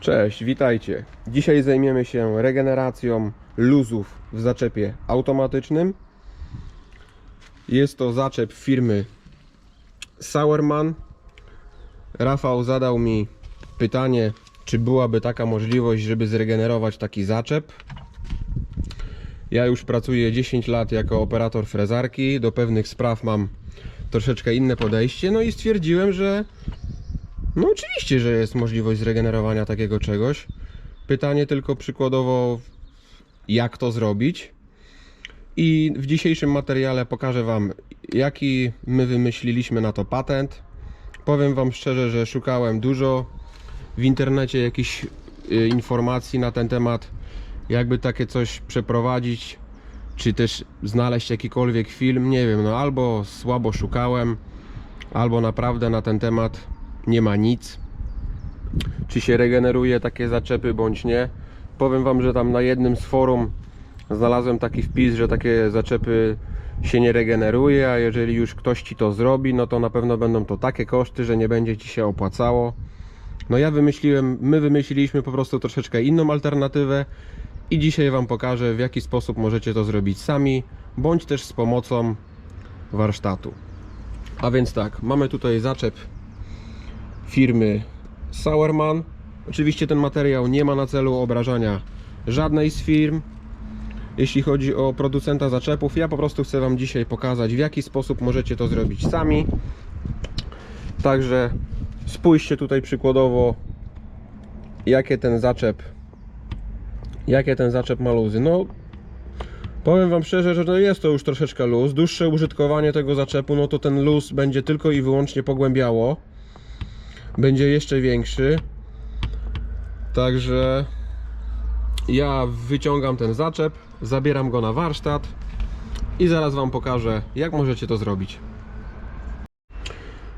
Cześć, witajcie. Dzisiaj zajmiemy się regeneracją luzów w zaczepie automatycznym. Jest to zaczep firmy Sauerman. Rafał zadał mi pytanie, czy byłaby taka możliwość, żeby zregenerować taki zaczep. Ja już pracuję 10 lat jako operator frezarki. Do pewnych spraw mam troszeczkę inne podejście. No i stwierdziłem, że no oczywiście, że jest możliwość zregenerowania takiego czegoś. Pytanie tylko przykładowo, jak to zrobić. I w dzisiejszym materiale pokażę Wam, jaki my wymyśliliśmy na to patent. Powiem Wam szczerze, że szukałem dużo w internecie jakichś y, informacji na ten temat, jakby takie coś przeprowadzić, czy też znaleźć jakikolwiek film. Nie wiem, no albo słabo szukałem, albo naprawdę na ten temat nie ma nic. Czy się regeneruje takie zaczepy bądź nie. Powiem Wam, że tam na jednym z forum znalazłem taki wpis, że takie zaczepy się nie regeneruje, a jeżeli już ktoś Ci to zrobi, no to na pewno będą to takie koszty, że nie będzie Ci się opłacało. No ja wymyśliłem, my wymyśliliśmy po prostu troszeczkę inną alternatywę i dzisiaj Wam pokażę w jaki sposób możecie to zrobić sami, bądź też z pomocą warsztatu. A więc tak, mamy tutaj zaczep firmy Sauerman. Oczywiście ten materiał nie ma na celu obrażania żadnej z firm. Jeśli chodzi o producenta zaczepów, ja po prostu chcę Wam dzisiaj pokazać, w jaki sposób możecie to zrobić sami. Także spójrzcie tutaj przykładowo, jakie ten zaczep, jakie ten zaczep ma luzy. No, powiem Wam szczerze, że no jest to już troszeczkę luz. Dłuższe użytkowanie tego zaczepu, no to ten luz będzie tylko i wyłącznie pogłębiało będzie jeszcze większy. Także ja wyciągam ten zaczep, zabieram go na warsztat i zaraz Wam pokażę, jak możecie to zrobić.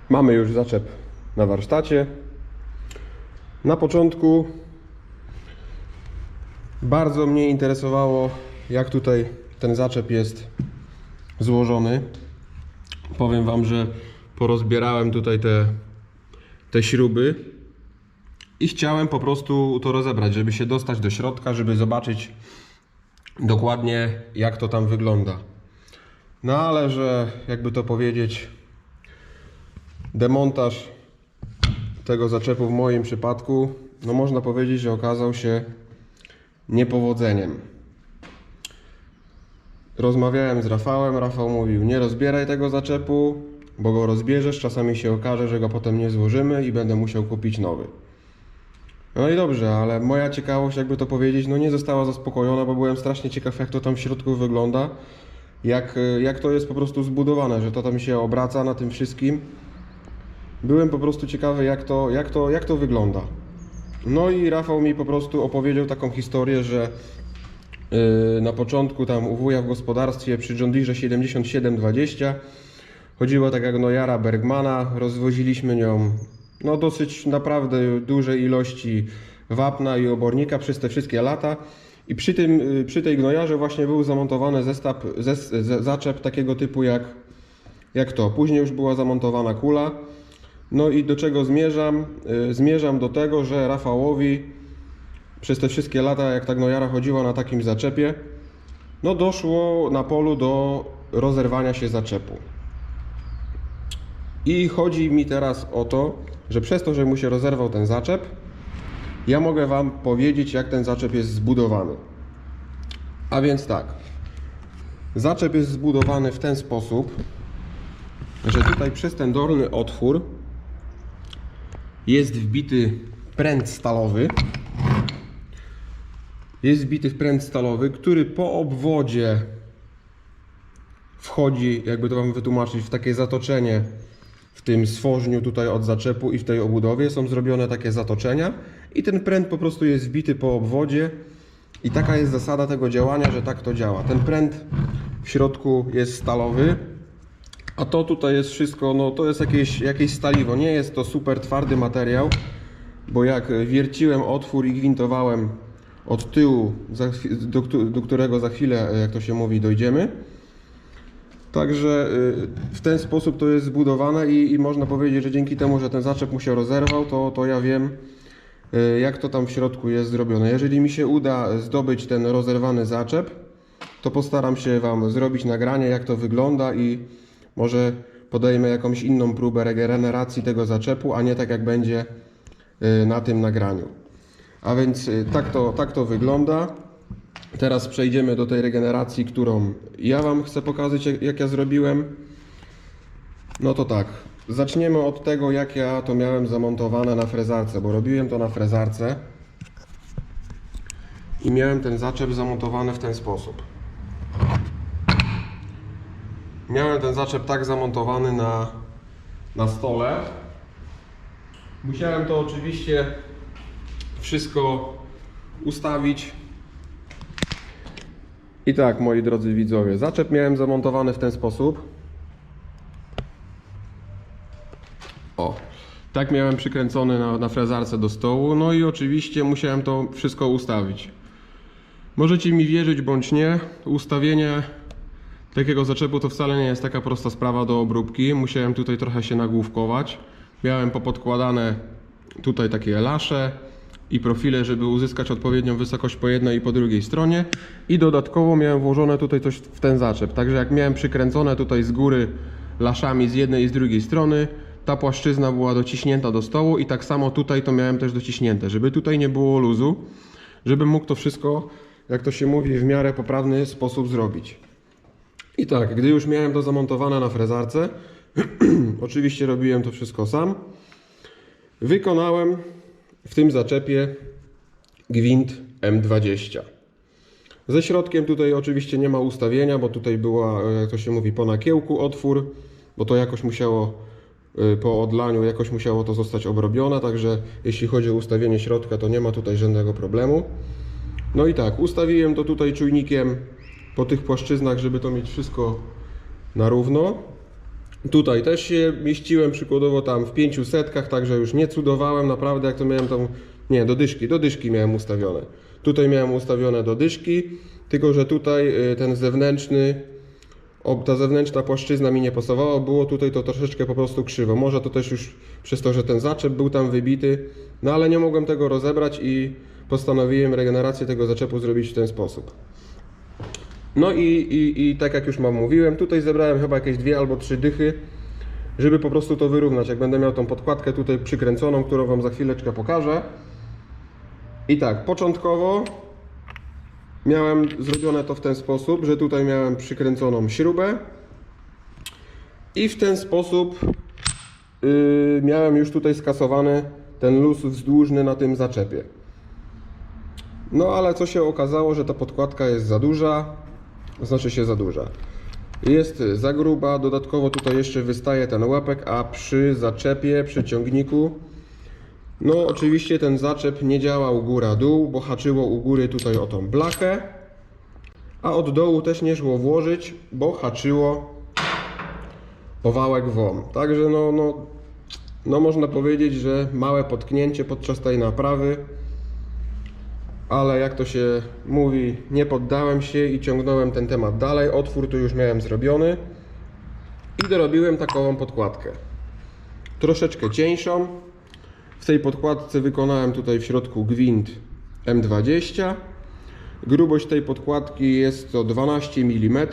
Mamy już zaczep na warsztacie. Na początku bardzo mnie interesowało, jak tutaj ten zaczep jest złożony. Powiem Wam, że porozbierałem tutaj te te śruby i chciałem po prostu to rozebrać, żeby się dostać do środka, żeby zobaczyć dokładnie jak to tam wygląda. No ale że jakby to powiedzieć demontaż tego zaczepu w moim przypadku no można powiedzieć, że okazał się niepowodzeniem. Rozmawiałem z Rafałem, Rafał mówił nie rozbieraj tego zaczepu, bo go rozbierzesz, czasami się okaże, że go potem nie złożymy i będę musiał kupić nowy. No i dobrze, ale moja ciekawość, jakby to powiedzieć, no nie została zaspokojona, bo byłem strasznie ciekaw, jak to tam w środku wygląda, jak, jak to jest po prostu zbudowane, że to tam się obraca na tym wszystkim. Byłem po prostu ciekawy, jak to, jak to, jak to wygląda. No i Rafał mi po prostu opowiedział taką historię, że yy, na początku tam u wuja w gospodarstwie przy John Deere 7720 Chodziło tak jak no Jara Bergmana, rozwoziliśmy nią no dosyć naprawdę duże ilości wapna i obornika przez te wszystkie lata. I przy, tym, przy tej gnojarze właśnie był zamontowany zestaw, zes, zaczep takiego typu jak, jak to. Później już była zamontowana kula. No i do czego zmierzam? Y, zmierzam do tego, że Rafałowi przez te wszystkie lata, jak ta gnojara chodziła na takim zaczepie, no doszło na polu do rozerwania się zaczepu. I chodzi mi teraz o to, że przez to, że mu się rozerwał ten zaczep, ja mogę Wam powiedzieć, jak ten zaczep jest zbudowany. A więc tak. Zaczep jest zbudowany w ten sposób, że tutaj przez ten dolny otwór jest wbity pręt stalowy. Jest wbity pręt stalowy, który po obwodzie wchodzi, jakby to Wam wytłumaczyć, w takie zatoczenie w tym stworzniu tutaj od zaczepu i w tej obudowie są zrobione takie zatoczenia i ten pręt po prostu jest wbity po obwodzie i taka jest zasada tego działania, że tak to działa. Ten pręt w środku jest stalowy, a to tutaj jest wszystko, no to jest jakieś, jakieś staliwo, nie jest to super twardy materiał, bo jak wierciłem otwór i gwintowałem od tyłu, do którego za chwilę, jak to się mówi, dojdziemy, Także y, w ten sposób to jest zbudowane i, i, można powiedzieć, że dzięki temu, że ten zaczep mu się rozerwał, to, to ja wiem, y, jak to tam w środku jest zrobione. Jeżeli mi się uda zdobyć ten rozerwany zaczep, to postaram się Wam zrobić nagranie, jak to wygląda i może podejmę jakąś inną próbę regeneracji tego zaczepu, a nie tak jak będzie y, na tym nagraniu. A więc tak to, tak to wygląda. Teraz przejdziemy do tej regeneracji, którą ja Wam chcę pokazać, jak- ja zrobiłem. No to tak, zaczniemy od tego, jak ja to miałem zamontowane na frezarce, bo robiłem to na frezarce i miałem ten zaczep zamontowany w ten sposób. Miałem ten zaczep tak zamontowany na, na stole. Musiałem to oczywiście wszystko ustawić. I tak, moi drodzy widzowie, zaczep miałem zamontowany w ten sposób. O, tak miałem przykręcony na, na frezarce do stołu, no i oczywiście musiałem to wszystko ustawić. Możecie mi wierzyć bądź nie, ustawienie takiego zaczepu to wcale nie jest taka prosta sprawa do obróbki. Musiałem tutaj trochę się nagłówkować. Miałem popodkładane tutaj takie lasze i profile, żeby uzyskać odpowiednią wysokość po jednej i po drugiej stronie. I dodatkowo miałem włożone tutaj coś w ten zaczep. Także jak miałem przykręcone tutaj z góry laszami z jednej i z drugiej strony, ta płaszczyzna była dociśnięta do stołu i tak samo tutaj to miałem też dociśnięte, żeby tutaj nie było luzu, żebym mógł to wszystko, jak to się mówi, w miarę poprawny sposób zrobić. I tak, gdy już miałem to zamontowane na frezarce, oczywiście robiłem to wszystko sam, wykonałem w tym zaczepie gwint M20. Ze środkiem tutaj oczywiście nie ma ustawienia, bo tutaj była, jak to się mówi, po nakiełku otwór, bo to jakoś musiało y, po odlaniu jakoś musiało to zostać obrobione, także jeśli chodzi o ustawienie środka, to nie ma tutaj żadnego problemu. No i tak, ustawiłem to tutaj czujnikiem po tych płaszczyznach, żeby to mieć wszystko na równo. Tutaj też się mieściłem przykładowo tam w pięciu setkach, także już nie cudowałem naprawdę jak to miałem tam, nie, do dyszki, do dyszki miałem ustawione. Tutaj miałem ustawione do dyszki, tylko że tutaj y, ten zewnętrzny, ta zewnętrzna płaszczyzna mi nie pasowała, było tutaj to troszeczkę po prostu krzywo. Może to też już przez to, że ten zaczep był tam wybity, no ale nie mogłem tego rozebrać i postanowiłem regenerację tego zaczepu zrobić w ten sposób. No i, i, i tak jak już mam mówiłem, tutaj zebrałem chyba jakieś dwie albo trzy dychy, żeby po prostu to wyrównać. Jak będę miał tą podkładkę tutaj przykręconą, którą Wam za chwileczkę pokażę. I tak, początkowo miałem zrobione to w ten sposób, że tutaj miałem przykręconą śrubę i w ten sposób yy, miałem już tutaj skasowany ten luz wzdłużny na tym zaczepie. No ale co się okazało, że ta podkładka jest za duża, znaczy się za duża. Jest za gruba, dodatkowo tutaj jeszcze wystaje ten łapek, a przy zaczepie, przy ciągniku, no oczywiście ten zaczep nie działał góra-dół, bo haczyło u góry tutaj o tą blachę, a od dołu też nie szło włożyć, bo haczyło o wałek WOM. Także no, no, no można powiedzieć, że małe potknięcie podczas tej naprawy ale jak to się mówi, nie poddałem się i ciągnąłem ten temat dalej. Otwór tu już miałem zrobiony i dorobiłem takową podkładkę. Troszeczkę cieńszą. W tej podkładce wykonałem tutaj w środku gwint M20. Grubość tej podkładki jest to 12 mm.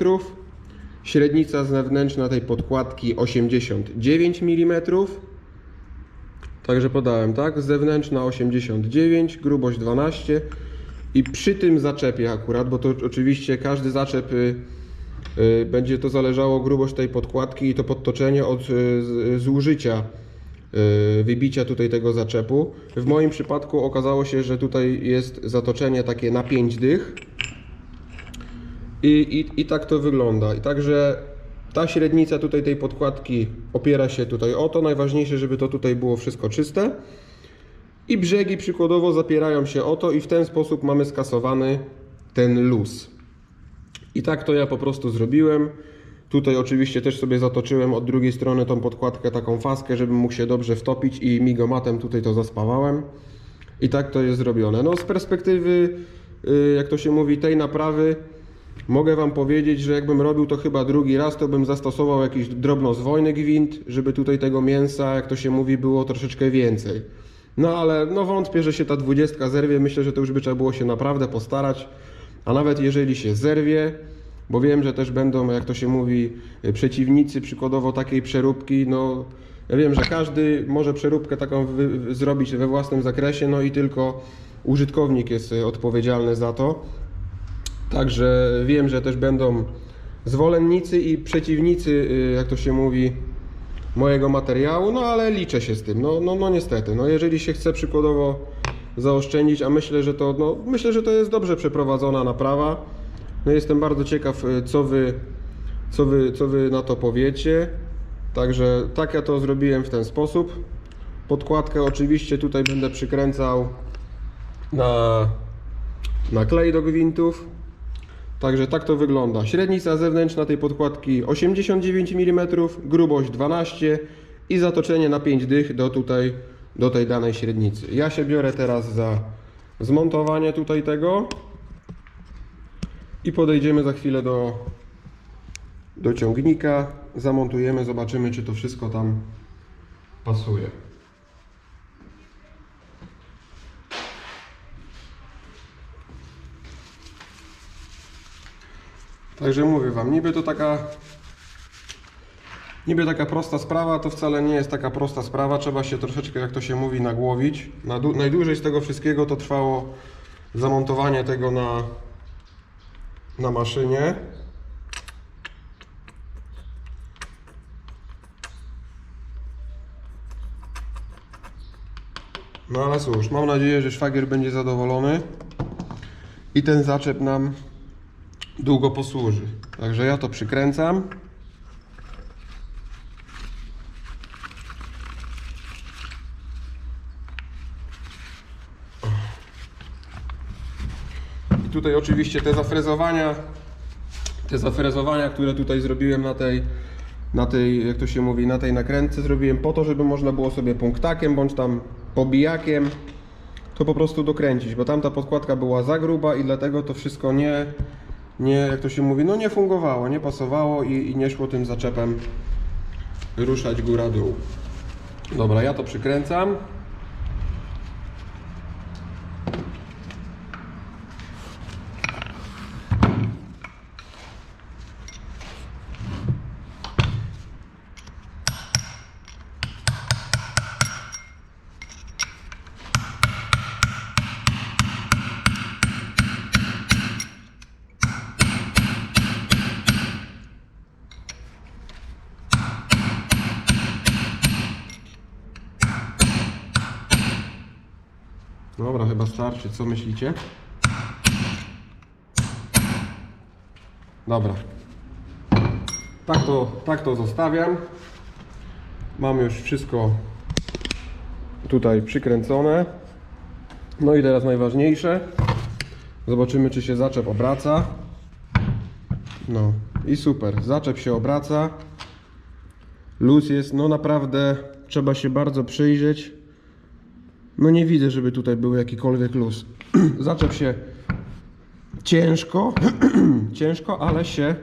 Średnica zewnętrzna tej podkładki 89 mm. Także podałem, tak? Zewnętrzna 89, grubość 12 i przy tym zaczepie akurat, bo to oczywiście każdy zaczep y, y, będzie to zależało grubość tej podkładki i to podtoczenie od y, zużycia wybicia tutaj tego zaczepu. W moim przypadku okazało się, że tutaj jest zatoczenie takie na 5 dych i, i, i tak to wygląda. I także ta średnica tutaj tej podkładki opiera się tutaj o to. Najważniejsze, żeby to tutaj było wszystko czyste. I brzegi przykładowo zapierają się o to i w ten sposób mamy skasowany ten luz. I tak to ja po prostu zrobiłem. Tutaj oczywiście też sobie zatoczyłem od drugiej strony tą podkładkę, taką faskę, żebym mógł się dobrze wtopić i migomatem tutaj to zaspawałem. I tak to jest zrobione. No z perspektywy, y, jak to się mówi, tej naprawy, mogę Wam powiedzieć, że jakbym robił to chyba drugi raz, to bym zastosował jakiś drobnozwojny gwint, żeby tutaj tego mięsa, jak to się mówi, było troszeczkę więcej. No ale no wątpię, że się ta dwudziestka zerwie. Myślę, że to już by trzeba było się naprawdę postarać. A nawet jeżeli się zerwie, bo wiem, że też będą, jak to się mówi, y, przeciwnicy przykładowo takiej przeróbki, no ja wiem, że każdy może przeróbkę taką zrobić we własnym zakresie, no i tylko użytkownik jest y, odpowiedzialny za to. Także wiem, że też będą zwolennicy i przeciwnicy, y, jak to się mówi, mojego materiału, no ale liczę się z tym. No, no, no niestety, no jeżeli się chce przykładowo zaoszczędzić, a myślę, że to, no, myślę, że to jest dobrze przeprowadzona naprawa. No jestem bardzo ciekaw, y, co wy, co wy, co wy na to powiecie. Także tak ja to zrobiłem w ten sposób. Podkładkę oczywiście tutaj będę przykręcał na, na klej do gwintów. Także tak to wygląda. Średnica zewnętrzna tej podkładki 89 mm, grubość 12 i zatoczenie na 5 dych do tutaj, do tej danej średnicy. Ja się biorę teraz za zmontowanie tutaj tego i podejdziemy za chwilę do, do ciągnika, zamontujemy, zobaczymy czy to wszystko tam pasuje. Także mówię Wam, niby to taka niby taka prosta sprawa, to wcale nie jest taka prosta sprawa, trzeba się troszeczkę, jak to się mówi, nagłowić. Na, najdłużej z tego wszystkiego to trwało zamontowanie tego na, na maszynie. No ale cóż, mam nadzieję, że szwagier będzie zadowolony i ten zaczep nam długo posłuży. Także ja to przykręcam. I tutaj oczywiście te zafrezowania, te zafrezowania, które tutaj zrobiłem na tej, na tej, jak to się mówi, na tej nakrętce zrobiłem po to, żeby można było sobie punktakiem bądź tam pobijakiem to po prostu dokręcić, bo tamta podkładka była za gruba i dlatego to wszystko nie, nie, jak to się mówi, no nie fungowało, nie pasowało i, i nie szło tym zaczepem ruszać góra-dół. Dobra, ja to przykręcam. Dobra, chyba starczy. Co myślicie? Dobra. Tak to, tak to zostawiam. Mam już wszystko tutaj przykręcone. No i teraz najważniejsze. Zobaczymy, czy się zaczep obraca. No i super. Zaczep się obraca. Luz jest, no naprawdę trzeba się bardzo przyjrzeć. No nie widzę, żeby tutaj był jakikolwiek luz. Zaczep się ciężko, ciężko, ale się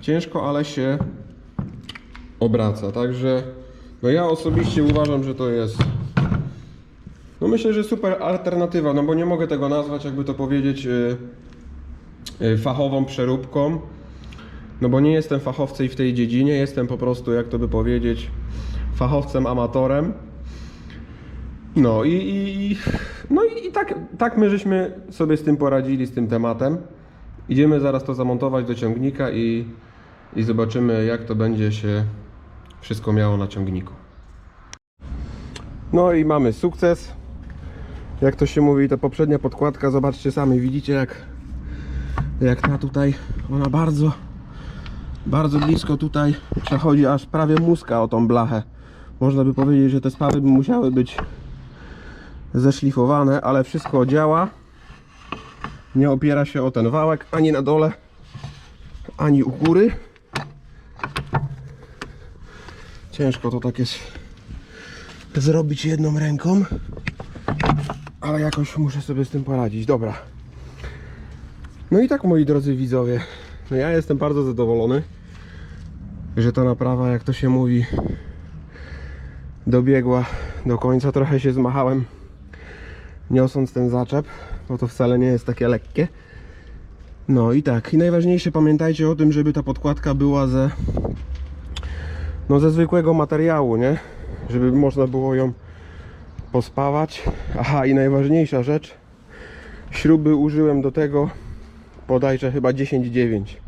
ciężko, ale się obraca. Także no ja osobiście uważam, że to jest no myślę, że super alternatywa, no bo nie mogę tego nazwać, jakby to powiedzieć, yy, yy, fachową przeróbką. No bo nie jestem fachowcem w tej dziedzinie, jestem po prostu, jak to by powiedzieć, fachowcem amatorem. No i, i, no i tak, tak my żeśmy sobie z tym poradzili, z tym tematem. Idziemy zaraz to zamontować do ciągnika i, i zobaczymy jak to będzie się wszystko miało na ciągniku. No i mamy sukces. Jak to się mówi, ta poprzednia podkładka, zobaczcie sami, widzicie jak, jak ta tutaj, ona bardzo, bardzo blisko tutaj przechodzi aż prawie muska o tą blachę. Można by powiedzieć, że te spawy by musiały być zeszlifowane, ale wszystko działa. Nie opiera się o ten wałek ani na dole, ani u góry. Ciężko to tak jest zrobić jedną ręką, ale jakoś muszę sobie z tym poradzić. Dobra. No i tak moi drodzy widzowie, no ja jestem bardzo zadowolony, że ta naprawa, jak to się mówi, dobiegła do końca. Trochę się zmachałem niosąc ten zaczep, bo to wcale nie jest takie lekkie. No i tak, i najważniejsze pamiętajcie o tym, żeby ta podkładka była ze no ze zwykłego materiału, nie? Żeby można było ją pospawać. Aha, i najważniejsza rzecz, śruby użyłem do tego bodajże chyba 10,9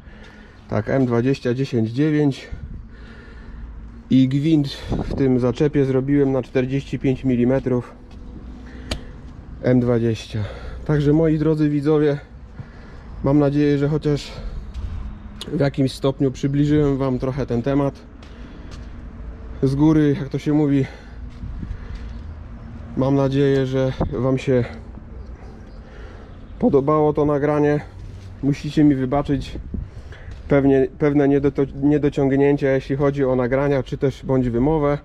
tak, M20 10,9 i gwint w tym zaczepie zrobiłem na 45 mm M20 także moi drodzy widzowie mam nadzieję, że chociaż w jakimś stopniu przybliżyłem wam trochę ten temat. Z góry, jak to się mówi mam nadzieję, że wam się podobało to nagranie. Musicie mi wybaczyć pewnie, pewne niedociągnięcia jeśli chodzi o nagrania czy też bądź wymowę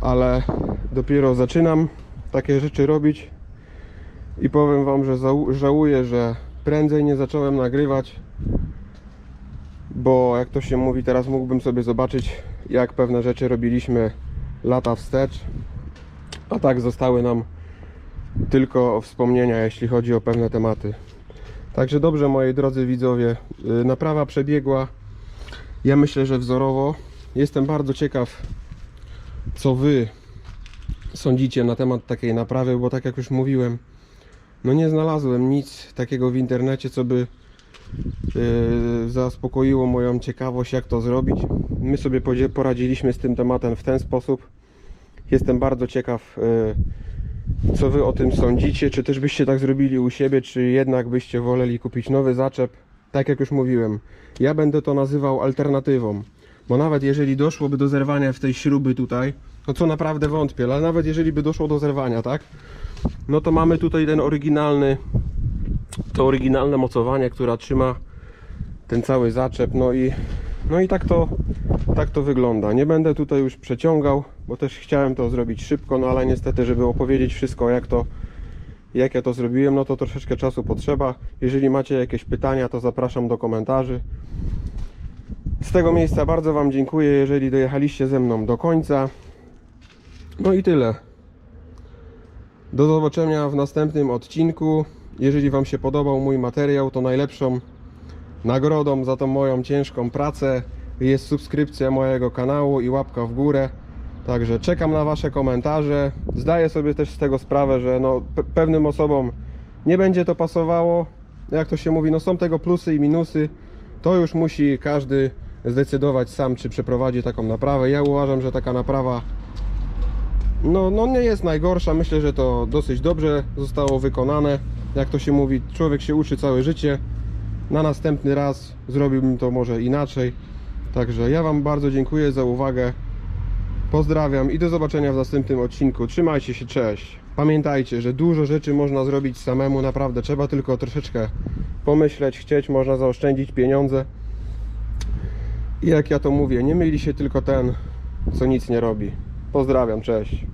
ale dopiero zaczynam takie rzeczy robić i powiem wam, że żałuję, że prędzej nie zacząłem nagrywać bo jak to się mówi teraz mógłbym sobie zobaczyć jak pewne rzeczy robiliśmy lata wstecz a tak zostały nam tylko wspomnienia jeśli chodzi o pewne tematy Także dobrze, moi drodzy widzowie, y, naprawa przebiegła. Ja myślę, że wzorowo. Jestem bardzo ciekaw, co wy sądzicie na temat takiej naprawy, bo tak jak już mówiłem, no nie znalazłem nic takiego w internecie, co by y, zaspokoiło moją ciekawość, jak to zrobić. My sobie poradziliśmy z tym tematem w ten sposób. Jestem bardzo ciekaw, y, co wy o tym sądzicie? Czy też byście tak zrobili u siebie, czy jednak byście woleli kupić nowy zaczep? Tak jak już mówiłem, ja będę to nazywał alternatywą. Bo nawet jeżeli doszłoby do zerwania w tej śruby tutaj, no co naprawdę wątpię, ale nawet jeżeli by doszło do zerwania, tak? No to mamy tutaj ten oryginalny, to oryginalne mocowanie, która trzyma ten cały zaczep, no i no i tak to tak to wygląda. Nie będę tutaj już przeciągał, bo też chciałem to zrobić szybko, no ale niestety, żeby opowiedzieć wszystko, jak to jak ja to zrobiłem, no to troszeczkę czasu potrzeba. Jeżeli macie jakieś pytania, to zapraszam do komentarzy. Z tego miejsca bardzo Wam dziękuję, jeżeli dojechaliście ze mną do końca. No i tyle. Do zobaczenia w następnym odcinku. Jeżeli Wam się podobał mój materiał, to najlepszą nagrodą za tą moją ciężką pracę jest subskrypcja mojego kanału i łapka w górę. Także czekam na Wasze komentarze. Zdaję sobie też z tego sprawę, że no, pe- pewnym osobom nie będzie to pasowało. Jak to się mówi, no są tego plusy i minusy. To już musi każdy zdecydować sam, czy przeprowadzi taką naprawę. Ja uważam, że taka naprawa no, no nie jest najgorsza. Myślę, że to dosyć dobrze zostało wykonane. Jak to się mówi, człowiek się uczy całe życie. Na następny raz zrobiłbym to może inaczej. Także ja Wam bardzo dziękuję za uwagę. Pozdrawiam i do zobaczenia w następnym odcinku. Trzymajcie się, cześć. Pamiętajcie, że dużo rzeczy można zrobić samemu, naprawdę trzeba tylko troszeczkę pomyśleć, chcieć, można zaoszczędzić pieniądze. I jak ja to mówię, nie myli się tylko ten, co nic nie robi. Pozdrawiam, cześć.